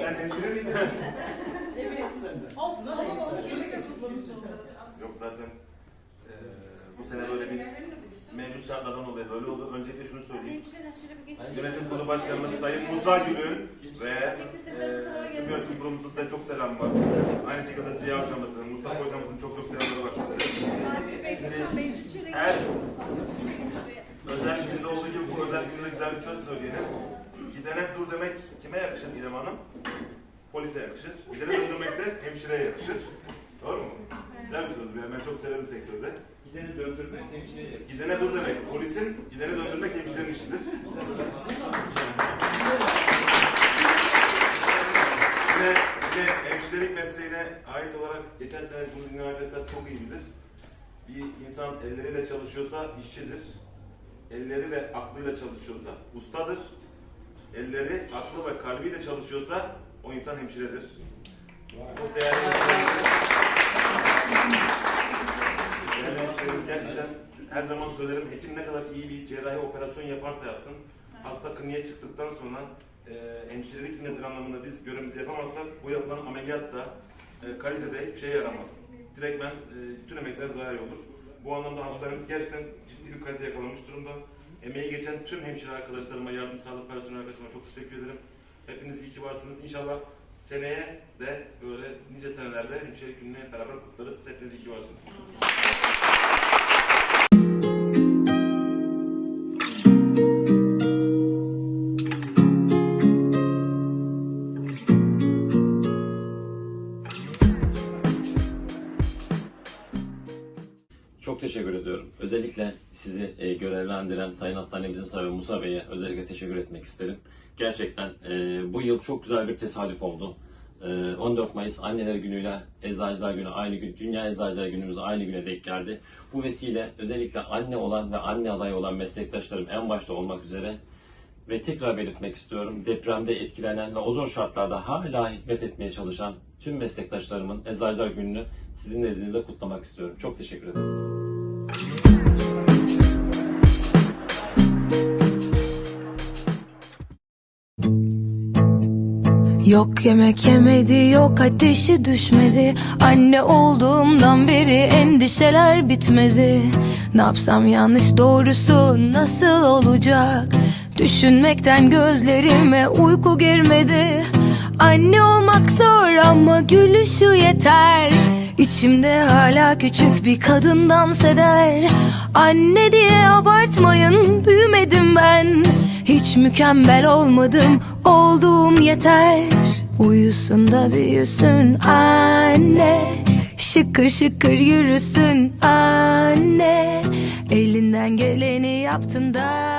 Sen hemşire miydin? Evet. Olsun ama onu şöyle geçirtmemiş olacak. Yok zaten eee bu sene böyle bir mevcut şartlardan dolayı böyle oldu. Öncelikle şunu söyleyeyim. Yönetim Kurulu Başkanımız Sayın Musa Gül'ün ve eee tüm yönetim kurulumuzun size çok selam var. Aynı şekilde Ziya Hocamızın, Mustafa Hocamızın çok çok selamları var. Her özel günde olduğu gibi bu özel günde güzel bir söz söyleyelim. Gidene dur demek kime Hanım? Polise yakışır. Gidene döndürmek de hemşireye yakışır. Doğru mu? Güzel bir söz. Yani ben çok severim sektörde. Gideni döndürmek hemşireye Gidene dur demek polisin, gidene döndürmek hemşirenin işidir. Yine, yine hemşirelik mesleğine ait olarak geçen sene bunu dinleyen arkadaşlar çok iyi bilir. Bir insan elleriyle çalışıyorsa işçidir. Elleri ve aklıyla çalışıyorsa ustadır. Elleri, aklı ve kalbiyle çalışıyorsa o insan hemşiredir. Çok değerli hemşiredir. Değerli hemşirelerimiz gerçekten her zaman söylerim hekim ne kadar iyi bir cerrahi operasyon yaparsa yapsın hasta kliniğe çıktıktan sonra e, hemşirelik nedir anlamında biz görevimizi yapamazsak bu yapılan ameliyat da e, kalitede hiçbir şeye yaramaz. Direkt ben e, bütün emekler zayi olur. Bu anlamda hastanemiz gerçekten ciddi bir kalite yakalamış durumda. Emeği geçen tüm hemşire arkadaşlarıma, yardım sağlık personeli arkadaşlarıma çok teşekkür ederim. Hepiniz iyi ki varsınız. İnşallah seneye de böyle nice senelerde hemşirelik gününü beraber kutlarız. Hepiniz iyi ki varsınız. Çok teşekkür ediyorum. Özellikle sizi e, görevlendiren Sayın Hastanemizin sahibi Musa Bey'e özellikle teşekkür etmek isterim. Gerçekten e, bu yıl çok güzel bir tesadüf oldu. E, 14 Mayıs Anneler Günü'yle Eczacılar Günü aynı gün, Dünya Eczacılar Günümüz aynı güne denk geldi. Bu vesile özellikle anne olan ve anne adayı olan meslektaşlarım en başta olmak üzere ve tekrar belirtmek istiyorum. Depremde etkilenen ve o zor şartlarda hala hizmet etmeye çalışan tüm meslektaşlarımın Eczacılar Günü'nü sizin nezdinizde kutlamak istiyorum. Çok teşekkür ederim. Yok yemek yemedi, yok ateşi düşmedi. Anne olduğumdan beri endişeler bitmedi. Ne yapsam yanlış doğrusu nasıl olacak? Düşünmekten gözlerime uyku girmedi Anne olmak zor ama gülüşü yeter İçimde hala küçük bir kadın dans eder. Anne diye abartmayın büyümedim ben. Hiç mükemmel olmadım olduğum yeter. Uyusun da büyüsün anne. Şıkır şıkır yürüsün anne. Elinden geleni yaptın da